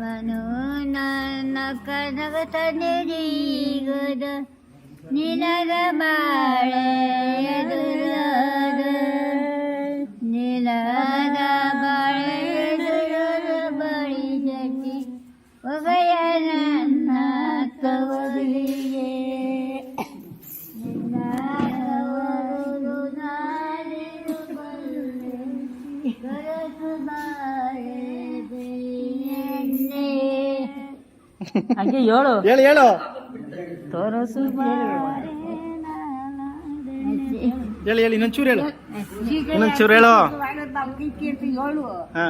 ನಾನು ನನ್ನ ಕನಗತ ನಿರೀಗದ ನಿನಗ ಬಾಳೆ ಎದುರಾದ ಹಂಗೆ ಹೇಳು ಹೇಳು ಹೇಳು ತೋರಸು ಹೇಳಿ ಹೇಳಿ ಇನ್ನೊಂಚೂರು ಹೇಳು ಇನ್ನೊಂಚೂರು ಹೇಳು ಹೇಳು ಹಾ?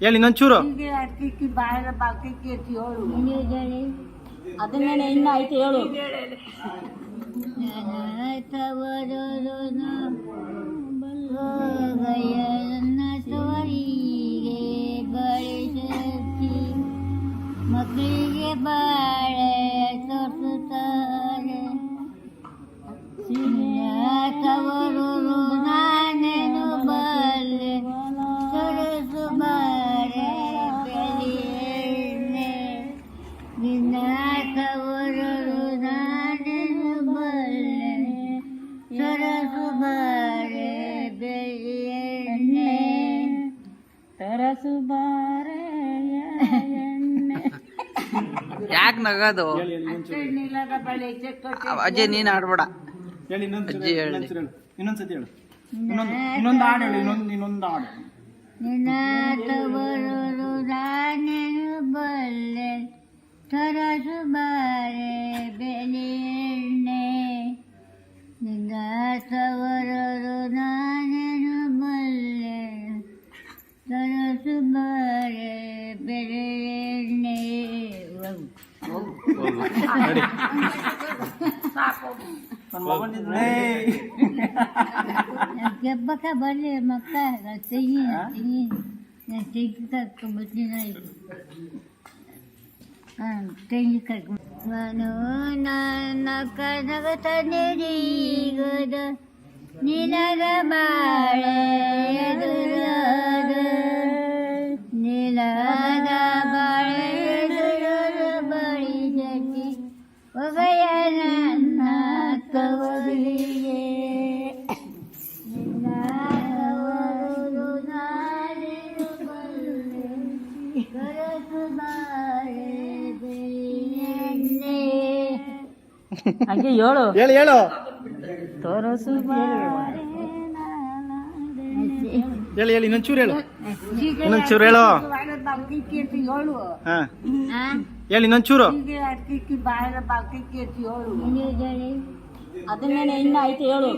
ಹೇಳಿ ಇನ್ನೊಂಚೂರು ಅಕ್ಕಿ ಬಾಳ ಬಾಕಿ ಕೇಳ್ತಿ ಹೇಳು ನೀವು ಹೇಳಿ ಅದನ್ನೇ ಇನ್ನ ಐತೆ ಹೇಳು ಯಾಕೆ ನಗೋದು? ಅಜ್ಜಿ ನೀನ್ ಆಡ್ಬೇಡ. ಹೇಳಿ ಅಜ್ಜಿ ಹೇಳು, ಇನ್ನೊಂದ್ಸತಿ ಹೇಳು. ಇನ್ನೊಂದು ಇನ್ನೊಂದು ಹಾಡು ಹೇಳಿ ಇನ್ನೊಂದು ಇನ್ನೊಂದು ಹಾಡು. ನಿನ್ನ ತವರು ನಾನೇನು ಬಲ್ಲೆ ಬಾರೆ ಬೆಳೆಯಣ್ಣೆ ನಡಿ ನನ್ನ ಮಗನಿದ್ರೆ ಗೆಬ್ಬಕ ಬರ್ಲಿ ಮಕ್ಕ ತೆಗಿ ತೆಗಿ ನಾನು ತೆಗಿ ಕರ್ಕೊಂಬರ್ತೀನಿ ಆಯ್ತು ಹಾಂ ತೆಗಿ ಕರ್ಕೊಂಡು ಹಂಗೆ ಹೇಳು ಹೇಳು ಹೇಳು. ತೋರಸು ಬಾರೆ ಹೇಳಿ ಹೇಳಿ ಇನ್ನೊಂಚೂರು ಹೇಳು. ಇನ್ನೊಂಚೂರು ಹೇಳು. ಹೇಳು ಹಾ. ಆ? ಹೇಳಿ ಇನ್ನೊಂಚೂರು. ಅಕ್ಕಿ ಬಾಳ ಬಾಕಿ ಕೇಳ್ತಿ ಹೇಳು. ನೀವು ಹೇಳಿ ಅದನ್ನೇ ಇನ್ನ ಐತೆ ಹೇಳು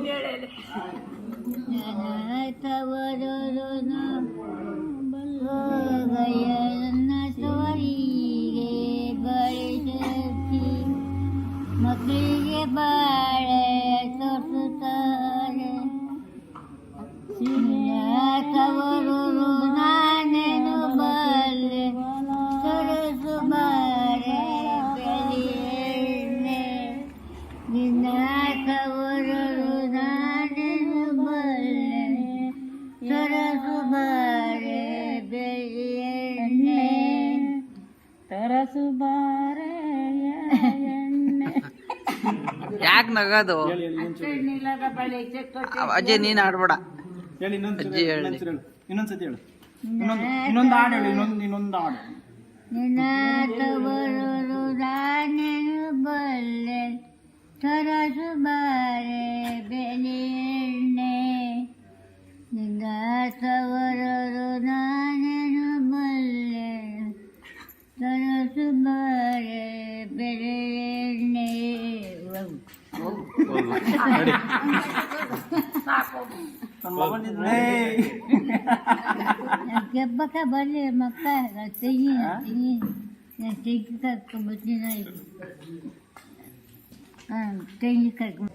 ಮಕ್ಕಳಿಗೆ ಬಾಳೆ ಯಾಕೆ ನಗೋದು ಅಜ್ಜಿ ನೀನ್ ಆಡ್ಬೇಡ. ಹೇಳಿ ಅಜ್ಜಿ ಹೇಳಿ. ಇನ್ನೊಂದ್ಸತಿ ಹೇಳು. ಇನ್ನೊಂದು ಇನ್ನೊಂದು ಹಾಡು ಹೇಳು ಇನ್ನೊಂದು ಇನ್ನೊಂದು ಹಾಡು. ನಿನ್ನ ತವರು ನಾನೇನು ಬಲ್ಲೆ ತರಸು ಬಾರೆ ನಾನೇನು ಬಲ್ಲೆ ತರಸು ಬಾರೆ ನಡಿ ನನ್ನ ಮಗನಿದ್ರೆ ಗೆಬ್ಬಕ ಬರ್ಲಿ ಮಕ್ಕ ತೆಗಿ ತೆಗಿ ನಾನು ತೆಗಿ ಕರ್ಕೊಂಬರ್ತೀನಿ ಆಯ್ತು ಹಾಂ ತೆಗಿ ಕರ್ಕೊಂಡು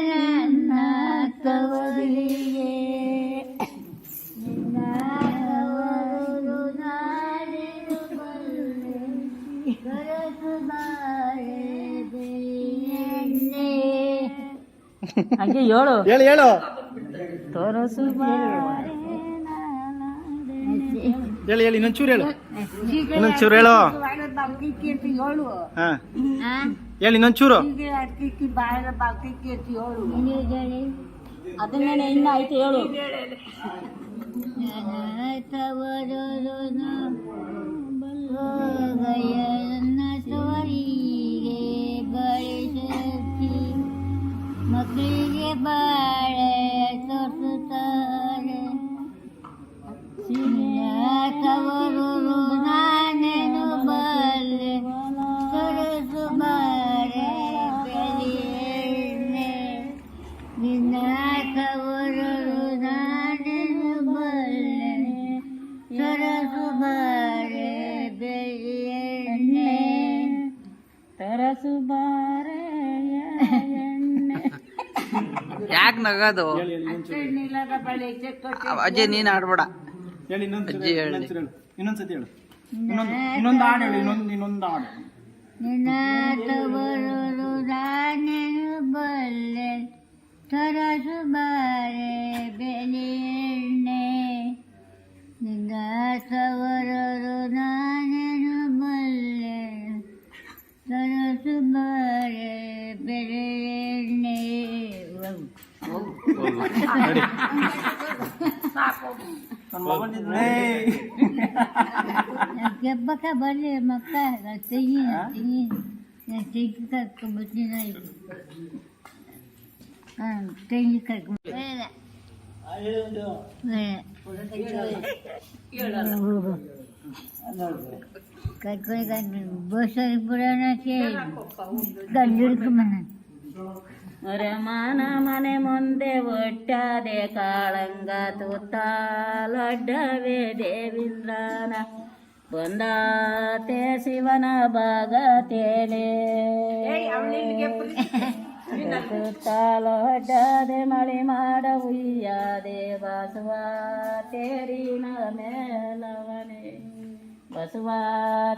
ನನ್ನ ತವರಿಗೆ ನಿನ್ನವರು ನಾಳೆದು ಬಲ್ಲೆ ಬರದು. ಹಂಗೆ ಹೇಳು. ಹೇಳು ಹೇಳು. ತೋರಸು ಹೇಳಿ ಹೇಳಿ ಇನ್ನೊಂಚೂರು ಹೇಳು. ಇನ್ನೊಂಚೂರು ಹೇಳು. ಹಾ. ಹೇಳಿ ಇನ್ನೊಂಚೂರು. ಹೀಗೆ ಅಕ್ಕಿ ಬಾಕಿ ಅಂತ ಹೇಳು ನೀವು ಹೇಳಿ ಅದನ್ನೇ ಇನ್ನ ಆಯ್ತು ಹೇಳು ಯಾಕೆ ನಗೋದು. ಅಜ್ಜಿ ನೀನ್ ಆಡ್ಬೇಡ. ಹೇಳಿ ಅಜ್ಜಿ ಹೇಳು, ಹೇಳಿ. ಇನ್ನೊಂದ್ಸರಿ ಹೇಳು. ಇನ್ನೊಂದ್ಸತಿ ಹೇಳು. ಇನ್ನೊಂದು ಇನ್ನೊಂದು ಹಾಡು ಹೇಳು ಇನ್ನೊಂದು ಇನ್ನೊಂದು ಹಾಡು. ನಿನ್ನ ತವರು ನಾನೇನು ಬಲ್ಲೆ ತರಸು ಬಾರೆ ನಿನ್ನ ತವರು ನಾನೇನು ಬಲ್ಲೆ ತರಸು ಬಾರೆ ಬೆಳೆಯಣ್ಣೆ ನಡಿ. ಕೆಬ್ಬಕ್ಕ ಬರ್ಲಿ ಮಕ್ಕ ತೆಗಿ ತೆಗಿ ತೆಗಿ ಕರ್ಕೊಂಡ್ಬರ್ತೀನಿ ಆಯ್ತು ಹಾಂ ತೆಗಿ ಕರ್ಕೊಂಡು ಬೇಡ ಕರ್ಕೊಂಡು ಕರ್ಕೊಂಡು ಬಸ್ ಬಿಡೋಣಕ್ಕೆ ಗಂಡು ಹಿಡ್ಕೊಂಬನ ರಮನ ಮನೆ ಮುಂದೆ ಒಟ್ಟಾದೆ ಕಾಳಂಗ ತುತ್ತಾಲಡ್ಡವೇ ದೇವಿಂದ್ರನ ಬಂದಾತೆ ಶಿವನ ಭಾಗತೇಲೆ ತುತ್ತಾಲಡ್ಡದೆ ಮಳೆ ಮಾಡ ಉಯ್ಯಾದೆ ಬಸವ ತೇರಿನ ಮೇಲವನೇ ಬಸವ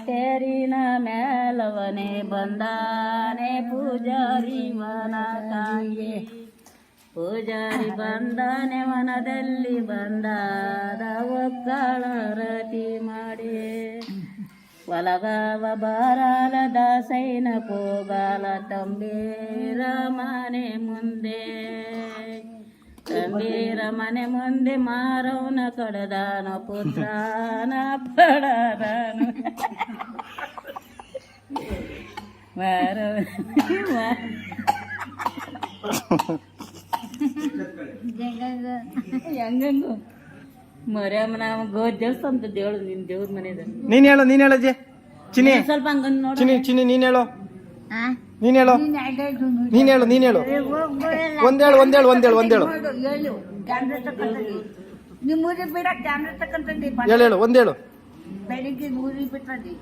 ತೇರಿನ ಮೇಲವನೇ ಬಂದಾನೆ ಪೂಜಾರಿ ಮನ ಕಾಂಗೆ ಪೂಜಾರಿ ಬಂದಾನೆ ಮನದಲ್ಲಿ ಬಂದಾದ ಒಕ್ಕಳ ರತಿ ಮಾಡಿ. ಒಲಗಾವ ಬಾರಾಲ ದಾಸೈನ ಪೋಗಾಲ ತಂಬೀರ ಮನೆ ಮುಂದೆ. ತಂಬೀರ ಮನೆ ಮುಂದೆ ಮಾರವನ ಕಡದಾನ ಪುತ್ರನ ಪಡದಾನ. ಮಾರವ ಹೆಂಗಂಗು? ಮರ್ಯಾಮ ನಾವು ಗೋ ದೇವಸ್ಥಾನದ ದೇವ್ರು ನಿನ್ ದೇವ್ರ ಮನೆದ. ನೀನ್ ಹೇಳು ನೀನ್ ಹೇಳು ಚಿನ್ನಿ. ಚಿನಿ ಸ್ವಲ್ಪ ಹಂಗಂದ್ ನೋಡಿ. ಚಿನ್ನಿ ಚಿನ್ನಿ ನೀನ್ ಹೇಳು. ನೀನ್ ಹೇಳು. ನೀನ್ ಹೇಳು ನೀನ್ ಹೇಳು. ಒಂದೇಳು ಒಂದೇಳು ಒಂದೇಳು ಒಂದೇಳು ಹೇಳು ಕ್ಯಾಮ್ರಾ ಒಂದೇಳು ಬೆಳಿಗ್ಗೆ ಊರಿಗೆ ಬಿಟ್ಟದಿ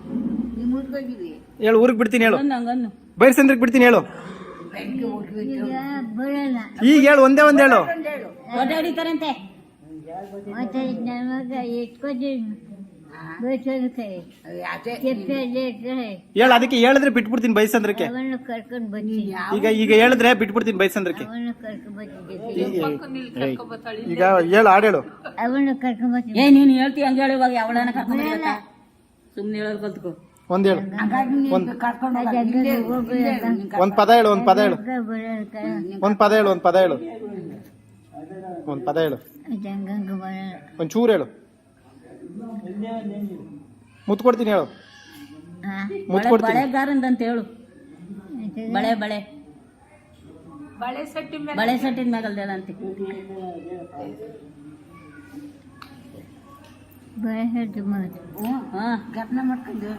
ನಿಮ್ಮ ಊರಿಗೆ ಹೋಗಿವಿ ಹೇಳು ಊರಿಗೆ ಬಿಡ್ತೀನಿ ಹೇಳು. ಬೈರ್ ಬೈರ್ಸಂದ್ರಿಗೆ ಬಿಡ್ತೀನಿ ಹೇಳು. ಈಗ ಹೇಳು ಒಂದೇ ಒಂದೇಳು ಓಡಾಡಿತಾರಂತೆ ಇಟ್ಟರೆ ಹೇಳು ಅದಕ್ಕೆ ಹೇಳಿದ್ರೆ ಬಿಟ್ಬಿಡ್ತೀನಿ ಬೈಸಂದ್ರಕ್ಕೆ. ಕರ್ಕೊಂಡು ಬರ್ತೀನಿ ಈಗ ಈಗ ಹೇಳಿದ್ರೆ ಬಿಟ್ಬಿಡ್ತೀನಿ ಬೈಸಂದ್ರಕ್ಕೆ. ಕರ್ಕೊಂಡು ಈಗ ಹೇಳು ಹಾಡೇಳು ಅವನು ಕರ್ಕೊಂಡು ಬರ್ತೀನಿ ಏ ನೀನು ಹೇಳ್ತಿ ಹಂಗ ಹೇಳಿ ಇವಾಗ ಅವಳನ್ನ ಕರ್ಕೊಂಡು ಸುಮ್ಮನೆ ಹೇಳೋದು ಕಲ್ತ್ಕೋ. ಒಂದ್ ಹೇಳು. ಒಂದ್ ಕರ್ಕೊಂಡು ಒಂದ್ ಪದ ಹೇಳು ಒಂದ್ ಪದ ಹೇಳು. ಒಂದ್ ಪದ ಹೇಳು ಒಂದ್ ಪದ ಹೇಳು. ಒಂದ್ ಪದ ಹೇಳು. ಒಂದ್ ಚೂರು ಹೇಳು. ಮುತ್ತು ಕೊಡ್ತೀನಿ ಹೇಳು ಮುತ್ತು ಕೊಡ್ತೀನಿ ಬಳೆಗಾರಂದಂತ ಹೇಳು. ಬಳೆ ಬಳೆ. ಬಳೆ ಸಟ್ಟಿನ ಮೇಲೆ ಬಳೆ ಹಾ. ಗಪ್ನ ಮಾಡ್ಕೊಂಡು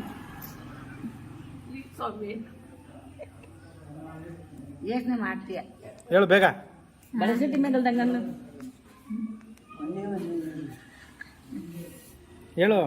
ಯೋಚನೆ ಮಾಡ್ತೀಯ? ಹೇಳು ಬೇಗ. ಬಳೆ ಸಟ್ಟಿ ಹೇಳು